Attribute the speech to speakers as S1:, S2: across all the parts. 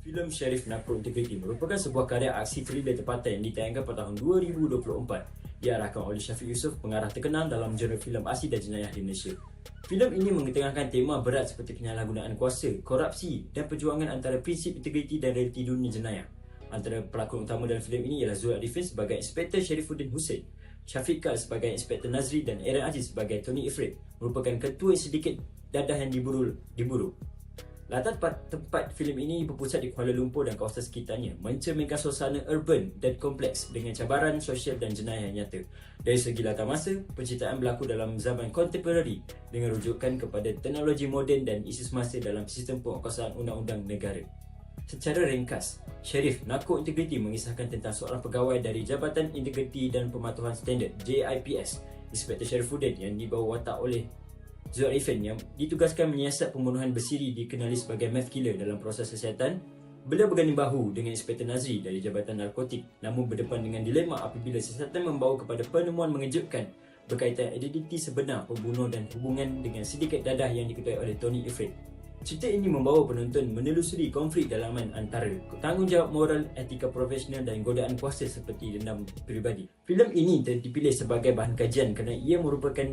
S1: Filem Sheriff Narco Integrity merupakan sebuah karya aksi thriller tempatan yang ditayangkan pada tahun 2024. Diarahkan oleh Syafiq Yusof, pengarah terkenal dalam jurnal filem asli dan jenayah di Malaysia. Filem ini mengetengahkan tema berat seperti penyalahgunaan kuasa, korupsi dan perjuangan antara prinsip integriti dan realiti dunia jenayah. Antara pelakon utama dalam filem ini ialah Zul Arifin sebagai Inspektor Sherifuddin Hussein, Syafiq Kal sebagai Inspektor Nazri dan Aaron Aziz sebagai Tony Ifrit merupakan ketua sedikit dadah yang diburu. diburu. Latar tempat, tempat filem ini berpusat di Kuala Lumpur dan kawasan sekitarnya mencerminkan suasana urban dan kompleks dengan cabaran sosial dan jenayah yang nyata. Dari segi latar masa, penciptaan berlaku dalam zaman kontemporari dengan rujukan kepada teknologi moden dan isu semasa dalam sistem penguasaan undang-undang negara. Secara ringkas, Sheriff Narco Integrity mengisahkan tentang seorang pegawai dari Jabatan Integriti dan Pematuhan Standard JIPS, Inspektor Sherifuddin yang dibawa watak oleh Zul Arifin yang ditugaskan menyiasat pembunuhan bersiri dikenali sebagai meth killer dalam proses kesihatan Beliau berganding bahu dengan Inspektor Nazri dari Jabatan Narkotik namun berdepan dengan dilema apabila siasatan membawa kepada penemuan mengejutkan berkaitan identiti sebenar pembunuh dan hubungan dengan sindiket dadah yang diketuai oleh Tony Ifrit. Cerita ini membawa penonton menelusuri konflik dalaman antara tanggungjawab moral, etika profesional dan godaan kuasa seperti dendam peribadi. Filem ini dipilih sebagai bahan kajian kerana ia merupakan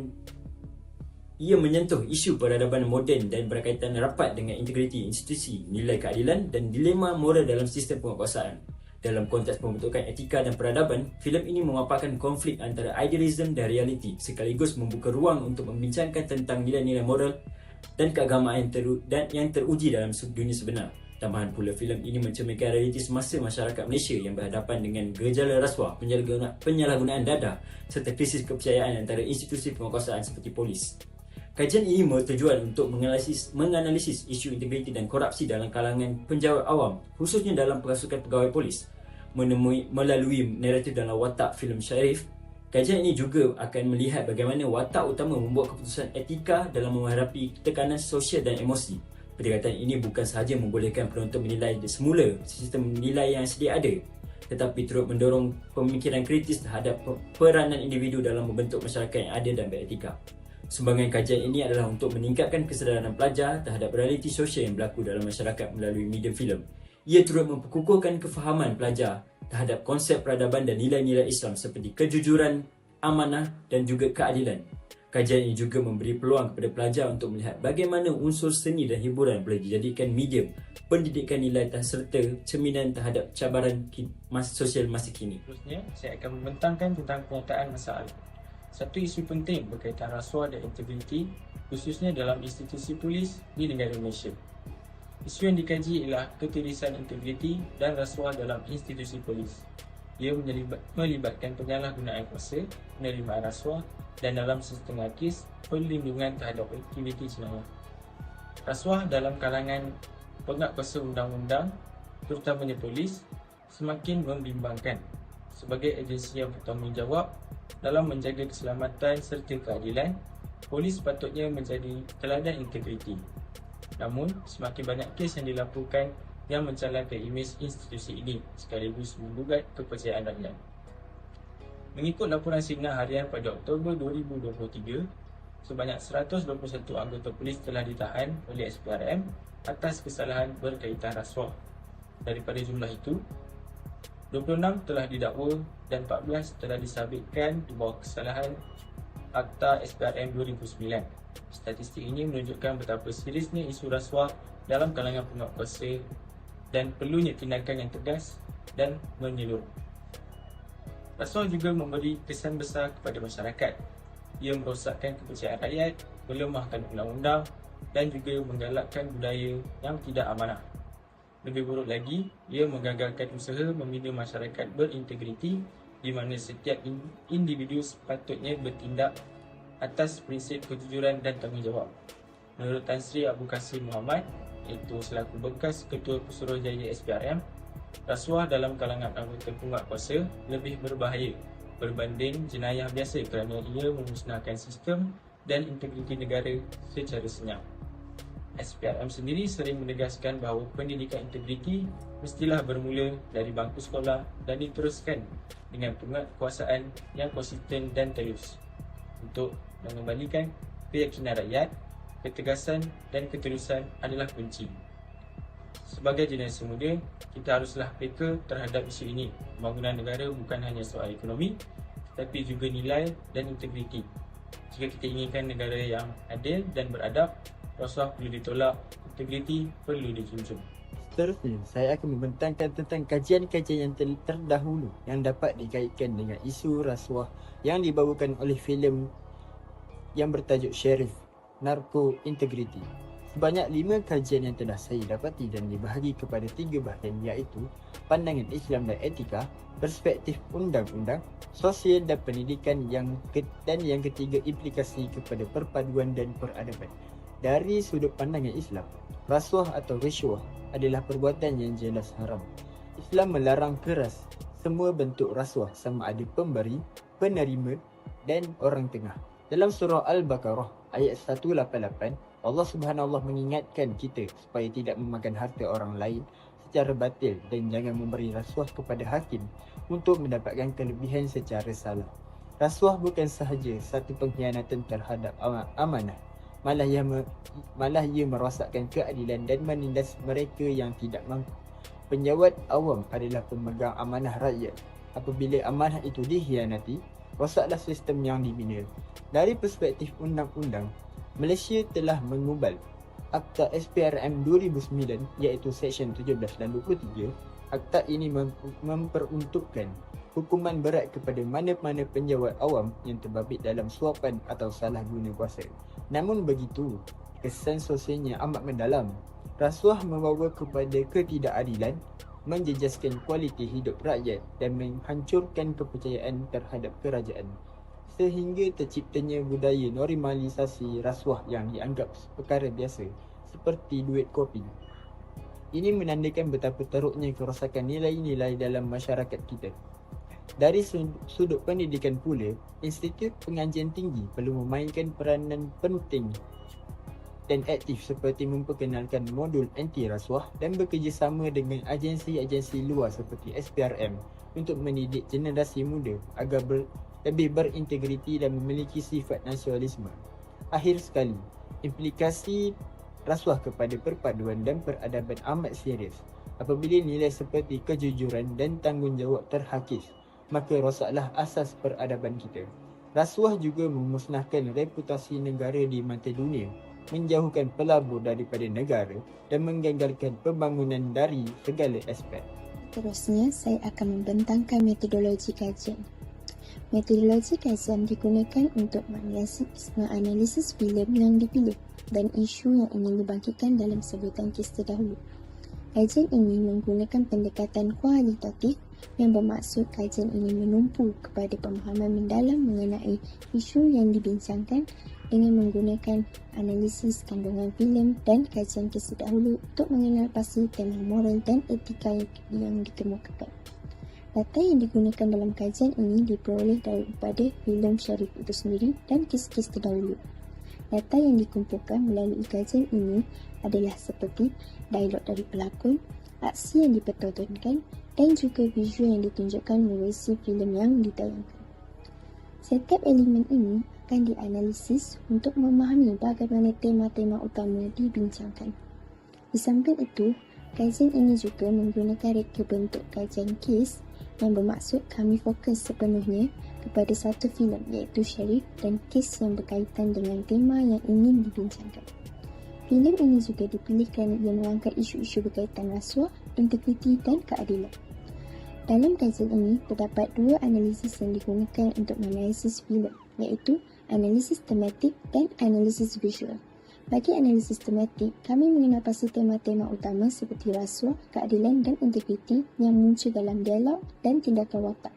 S1: ia menyentuh isu peradaban moden dan berkaitan rapat dengan integriti institusi, nilai keadilan dan dilema moral dalam sistem penguasaan. Dalam konteks pembentukan etika dan peradaban, filem ini memaparkan konflik antara idealism dan realiti sekaligus membuka ruang untuk membincangkan tentang nilai-nilai moral dan keagamaan yang, teru- dan yang teruji dalam dunia sebenar. Tambahan pula filem ini mencerminkan realiti semasa masyarakat Malaysia yang berhadapan dengan gejala rasuah, penyalahgunaan dadah serta krisis kepercayaan antara institusi penguasaan seperti polis. Kajian ini bertujuan untuk menganalisis, menganalisis isu integriti dan korupsi dalam kalangan penjawat awam, khususnya dalam pasukan pegawai polis. Menemui melalui naratif dalam watak filem Syarif, kajian ini juga akan melihat bagaimana watak utama membuat keputusan etika dalam menghadapi tekanan sosial dan emosi. Pendekatan ini bukan sahaja membolehkan penonton menilai semula sistem nilai yang sedia ada, tetapi turut mendorong pemikiran kritis terhadap peranan individu dalam membentuk masyarakat yang adil dan beretika. Sumbangan kajian ini adalah untuk meningkatkan kesedaran pelajar terhadap realiti sosial yang berlaku dalam masyarakat melalui medium filem. Ia turut memperkukuhkan kefahaman pelajar terhadap konsep peradaban dan nilai-nilai Islam seperti kejujuran, amanah dan juga keadilan. Kajian ini juga memberi peluang kepada pelajar untuk melihat bagaimana unsur seni dan hiburan boleh dijadikan medium pendidikan nilai serta cerminan terhadap cabaran sosial masa kini.
S2: Seterusnya, saya akan membentangkan tentang kenyataan masalah. Satu isu penting berkaitan rasuah dan integriti khususnya dalam institusi polis di negara Malaysia. Isu yang dikaji ialah ketirisan integriti dan rasuah dalam institusi polis. Ia melibatkan penyalahgunaan kuasa, penerimaan rasuah dan dalam setengah kes perlindungan terhadap aktiviti jenayah. Rasuah dalam kalangan pengak kuasa undang-undang terutamanya polis semakin membimbangkan sebagai agensi yang bertanggungjawab dalam menjaga keselamatan serta keadilan, polis sepatutnya menjadi teladan integriti. Namun, semakin banyak kes yang dilaporkan yang mencalonkan imej institusi ini sekaligus menggugat kepercayaan rakyat. Mengikut laporan signal harian pada Oktober 2023, sebanyak 121 anggota polis telah ditahan oleh SPRM atas kesalahan berkaitan rasuah. Daripada jumlah itu, 26 telah didakwa dan 14 telah disabitkan di bawah kesalahan Akta SPRM 2009. Statistik ini menunjukkan betapa seriusnya isu rasuah dalam kalangan penguasa dan perlunya tindakan yang tegas dan menyeluruh. Rasuah juga memberi kesan besar kepada masyarakat. Ia merosakkan kepercayaan rakyat, melemahkan undang-undang dan juga menggalakkan budaya yang tidak amanah. Lebih buruk lagi, ia menggagalkan usaha membina masyarakat berintegriti di mana setiap individu sepatutnya bertindak atas prinsip kejujuran dan tanggungjawab. Menurut Tan Sri Abu Kasim Muhammad, iaitu selaku bekas Ketua Pesuruhjaya SPRM, rasuah dalam kalangan anggota penguat kuasa lebih berbahaya berbanding jenayah biasa kerana ia memusnahkan sistem dan integriti negara secara senyap. SPRM sendiri sering menegaskan bahawa pendidikan integriti mestilah bermula dari bangku sekolah dan diteruskan dengan penguatkuasaan yang konsisten dan terus untuk mengembalikan keyakinan rakyat, ketegasan dan keterusan adalah kunci. Sebagai generasi muda, kita haruslah peka terhadap isu ini. Pembangunan negara bukan hanya soal ekonomi, tetapi juga nilai dan integriti. Jika kita inginkan negara yang adil dan beradab, rasuah perlu ditolak, integriti perlu dijunjung.
S3: Seterusnya, saya akan membentangkan tentang kajian-kajian yang ter- terdahulu yang dapat dikaitkan dengan isu rasuah yang dibawakan oleh filem yang bertajuk Sheriff, Narco Integrity. Sebanyak lima kajian yang telah saya dapati dan dibahagi kepada tiga bahagian iaitu pandangan Islam dan etika, perspektif undang-undang, sosial dan pendidikan yang ke- dan yang ketiga implikasi kepada perpaduan dan peradaban. Dari sudut pandangan Islam, rasuah atau risuah adalah perbuatan yang jelas haram. Islam melarang keras semua bentuk rasuah sama ada pemberi, penerima dan orang tengah. Dalam surah Al-Baqarah ayat 188, Allah Subhanahu mengingatkan kita supaya tidak memakan harta orang lain secara batil dan jangan memberi rasuah kepada hakim untuk mendapatkan kelebihan secara salah. Rasuah bukan sahaja satu pengkhianatan terhadap ama- amanah, malah ia malah ia merosakkan keadilan dan menindas mereka yang tidak mampu. Penjawat awam adalah pemegang amanah rakyat. Apabila amanah itu dikhianati, rosaklah sistem yang dibina. Dari perspektif undang-undang, Malaysia telah mengubal Akta SPRM 2009 iaitu Seksyen 17 dan 23. Akta ini mem- memperuntukkan hukuman berat kepada mana-mana penjawat awam yang terbabit dalam suapan atau salah guna kuasa. Namun begitu, kesan sosialnya amat mendalam. Rasuah membawa kepada ketidakadilan, menjejaskan kualiti hidup rakyat dan menghancurkan kepercayaan terhadap kerajaan. Sehingga terciptanya budaya normalisasi rasuah yang dianggap perkara biasa seperti duit kopi. Ini menandakan betapa teruknya kerosakan nilai-nilai dalam masyarakat kita. Dari sud- sudut pendidikan pula, Institut Pengajian Tinggi perlu memainkan peranan penting dan aktif seperti memperkenalkan modul anti rasuah dan bekerjasama dengan agensi-agensi luar seperti SPRM untuk mendidik generasi muda agar ber, lebih berintegriti dan memiliki sifat nasionalisme. Akhir sekali, implikasi rasuah kepada perpaduan dan peradaban amat serius. Apabila nilai seperti kejujuran dan tanggungjawab terhakis, maka rosaklah asas peradaban kita. Rasuah juga memusnahkan reputasi negara di mata dunia, menjauhkan pelabur daripada negara dan menggagalkan pembangunan dari segala aspek.
S4: Terusnya, saya akan membentangkan metodologi kajian. Metodologi kajian digunakan untuk menganalisis filem yang dipilih dan isu yang ingin dibangkitkan dalam sebutan kes terdahulu. Kajian ini menggunakan pendekatan kualitatif yang bermaksud kajian ini menumpu kepada pemahaman mendalam mengenai isu yang dibincangkan dengan menggunakan analisis kandungan filem dan kajian kes terdahulu untuk mengenal pasti tema moral dan etika yang dikemukakan. Data yang digunakan dalam kajian ini diperoleh daripada filem Syarif itu sendiri dan kes-kes terdahulu. Data yang dikumpulkan melalui kajian ini adalah seperti dialog dari pelakon, aksi yang dipertontonkan dan juga visual yang ditunjukkan melalui filem yang ditayangkan. Setiap elemen ini akan dianalisis untuk memahami bagaimana tema-tema utama dibincangkan. Di samping itu, kajian ini juga menggunakan reka bentuk kajian kes yang bermaksud kami fokus sepenuhnya kepada satu filem iaitu Sharif dan kes yang berkaitan dengan tema yang ingin dibincangkan. Filem ini juga dipilih kerana ia mengangkat isu-isu berkaitan rasuah, integriti dan keadilan. Dalam kajian ini, terdapat dua analisis yang digunakan untuk menganalisis filem iaitu analisis tematik dan analisis visual. Bagi analisis tematik, kami mengenal pasti tema-tema utama seperti rasuah, keadilan dan integriti yang muncul dalam dialog dan tindakan watak.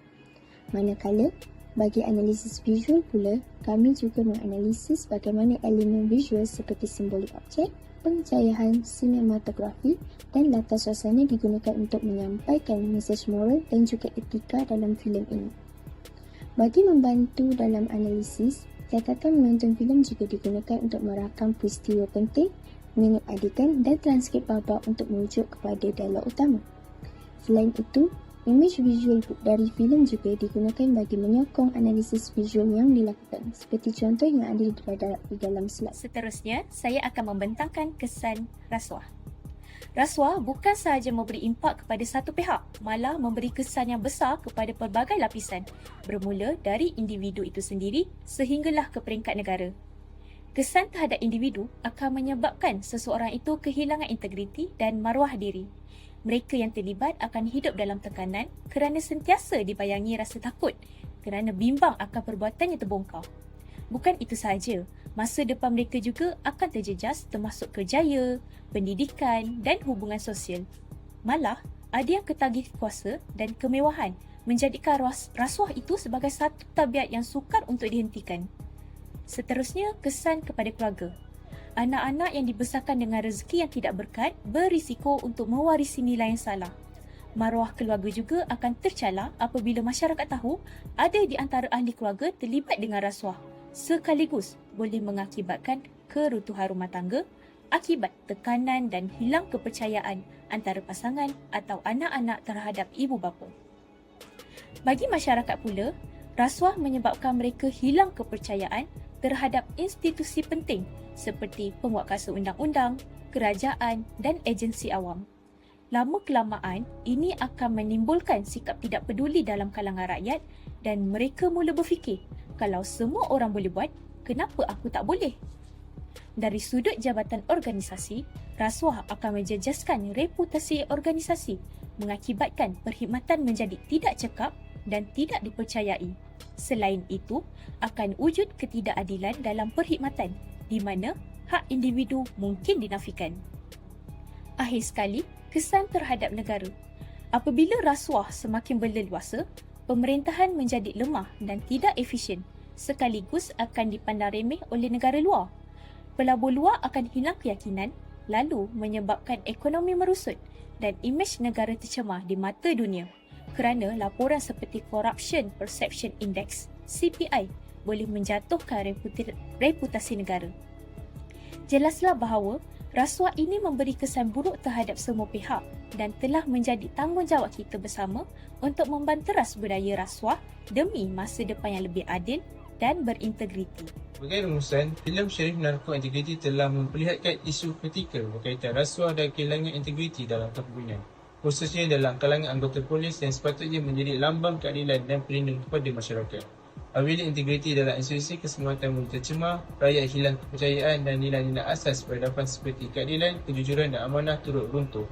S4: Manakala, bagi analisis visual pula, kami juga menganalisis bagaimana elemen visual seperti simbolik objek, pencahayan sinematografi dan latar suasana digunakan untuk menyampaikan mesej moral dan juga etika dalam filem ini. Bagi membantu dalam analisis, catatan menonton filem juga digunakan untuk merakam peristiwa penting, minit adegan dan transkrip babak untuk merujuk kepada dialog utama. Selain itu, image visual dari filem juga digunakan bagi menyokong analisis visual yang dilakukan, seperti contoh yang ada di dalam slide.
S5: Seterusnya, saya akan membentangkan kesan rasuah. Rasuah bukan sahaja memberi impak kepada satu pihak, malah memberi kesan yang besar kepada pelbagai lapisan, bermula dari individu itu sendiri sehinggalah ke peringkat negara. Kesan terhadap individu akan menyebabkan seseorang itu kehilangan integriti dan maruah diri. Mereka yang terlibat akan hidup dalam tekanan kerana sentiasa dibayangi rasa takut kerana bimbang akan perbuatan yang terbongkar. Bukan itu sahaja, masa depan mereka juga akan terjejas termasuk kerjaya, pendidikan dan hubungan sosial. Malah, ada yang ketagih kuasa dan kemewahan menjadikan ras- rasuah itu sebagai satu tabiat yang sukar untuk dihentikan. Seterusnya, kesan kepada keluarga. Anak-anak yang dibesarkan dengan rezeki yang tidak berkat berisiko untuk mewarisi nilai yang salah. Maruah keluarga juga akan tercalar apabila masyarakat tahu ada di antara ahli keluarga terlibat dengan rasuah sekaligus boleh mengakibatkan kerutuhan rumah tangga akibat tekanan dan hilang kepercayaan antara pasangan atau anak-anak terhadap ibu bapa. Bagi masyarakat pula, rasuah menyebabkan mereka hilang kepercayaan terhadap institusi penting seperti penguatkuasa undang-undang, kerajaan dan agensi awam. Lama kelamaan, ini akan menimbulkan sikap tidak peduli dalam kalangan rakyat dan mereka mula berfikir kalau semua orang boleh buat, kenapa aku tak boleh? Dari sudut jabatan organisasi, rasuah akan menjejaskan reputasi organisasi mengakibatkan perkhidmatan menjadi tidak cekap dan tidak dipercayai. Selain itu, akan wujud ketidakadilan dalam perkhidmatan di mana hak individu mungkin dinafikan. Akhir sekali, kesan terhadap negara. Apabila rasuah semakin berleluasa, pemerintahan menjadi lemah dan tidak efisien sekaligus akan dipandang remeh oleh negara luar. Pelabur luar akan hilang keyakinan lalu menyebabkan ekonomi merusut dan imej negara tercemar di mata dunia kerana laporan seperti Corruption Perception Index CPI boleh menjatuhkan reputasi negara. Jelaslah bahawa rasuah ini memberi kesan buruk terhadap semua pihak dan telah menjadi tanggungjawab kita bersama untuk membanteras budaya rasuah demi masa depan yang lebih adil dan berintegriti.
S2: Sebagai rumusan, filem Syarif Narko Integriti telah memperlihatkan isu kritikal berkaitan rasuah dan kehilangan integriti dalam kepimpinan. Khususnya dalam kalangan anggota polis yang sepatutnya menjadi lambang keadilan dan pelindung kepada masyarakat. Apabila integriti dalam institusi keselamatan mulai tercemar, rakyat hilang kepercayaan dan nilai-nilai asas peradaban seperti keadilan, kejujuran dan amanah turut runtuh.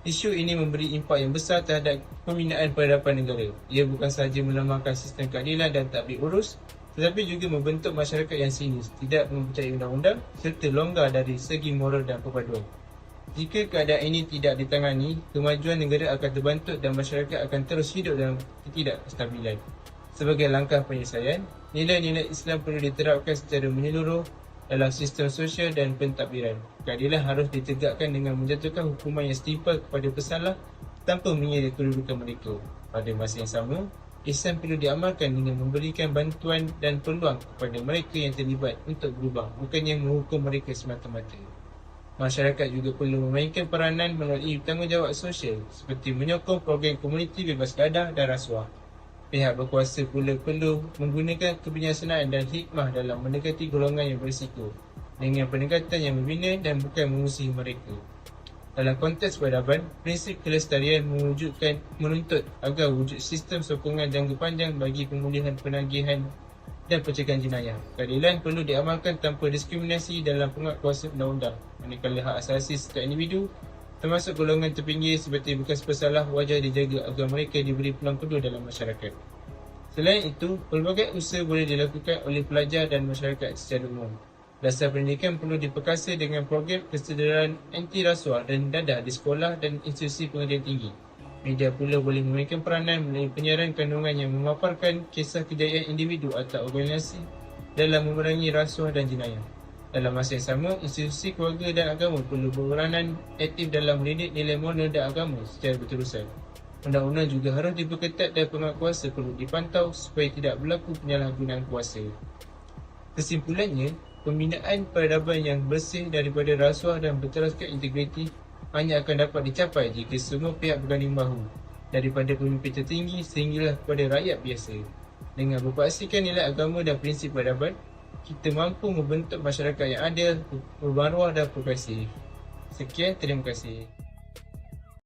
S2: Isu ini memberi impak yang besar terhadap pembinaan peradaban negara. Ia bukan sahaja melemahkan sistem keadilan dan takbir urus, tetapi juga membentuk masyarakat yang sinis, tidak mempercayai undang-undang serta longgar dari segi moral dan perpaduan. Jika keadaan ini tidak ditangani, kemajuan negara akan terbantuk dan masyarakat akan terus hidup dalam ketidakstabilan. Sebagai langkah penyelesaian, nilai-nilai Islam perlu diterapkan secara menyeluruh dalam sistem sosial dan pentadbiran. Keadilan harus ditegakkan dengan menjatuhkan hukuman yang setimpal kepada pesalah tanpa mengira kedudukan mereka. Pada masa yang sama, Islam perlu diamalkan dengan memberikan bantuan dan peluang kepada mereka yang terlibat untuk berubah, bukannya menghukum mereka semata-mata. Masyarakat juga perlu memainkan peranan melalui tanggungjawab sosial seperti menyokong program komuniti bebas gadah dan rasuah. Pihak berkuasa pula perlu menggunakan kebijaksanaan dan hikmah dalam mendekati golongan yang berisiko dengan pendekatan yang membina dan bukan mengusihi mereka. Dalam konteks peradaban, prinsip kelestarian mewujudkan menuntut agar wujud sistem sokongan jangka panjang bagi pemulihan penagihan dan pencegahan jenayah. Keadilan perlu diamalkan tanpa diskriminasi dalam penguatkuasa undang-undang. Manakala hak asasi setiap individu termasuk golongan terpinggir seperti bekas pesalah wajar dijaga agar mereka diberi peluang kedua dalam masyarakat. Selain itu, pelbagai usaha boleh dilakukan oleh pelajar dan masyarakat secara umum. Dasar pendidikan perlu diperkasa dengan program kesederaan anti rasuah dan dadah di sekolah dan institusi pengajian tinggi. Media pula boleh memainkan peranan melalui penyiaran kandungan yang memaparkan kisah kejayaan individu atau organisasi dalam memerangi rasuah dan jenayah. Dalam masa yang sama, institusi keluarga dan agama perlu berperanan aktif dalam mendidik nilai moral dan agama secara berterusan. Undang-undang juga harus diperketat dan penguatkuasa perlu dipantau supaya tidak berlaku penyalahgunaan kuasa. Kesimpulannya, pembinaan peradaban yang bersih daripada rasuah dan berteraskan integriti hanya akan dapat dicapai jika semua pihak berganding bahu daripada pemimpin tertinggi sehinggalah kepada rakyat biasa. Dengan berpaksikan nilai agama dan prinsip peradaban, kita mampu membentuk masyarakat yang adil, bermaruah dan progresif. Sekian, terima kasih.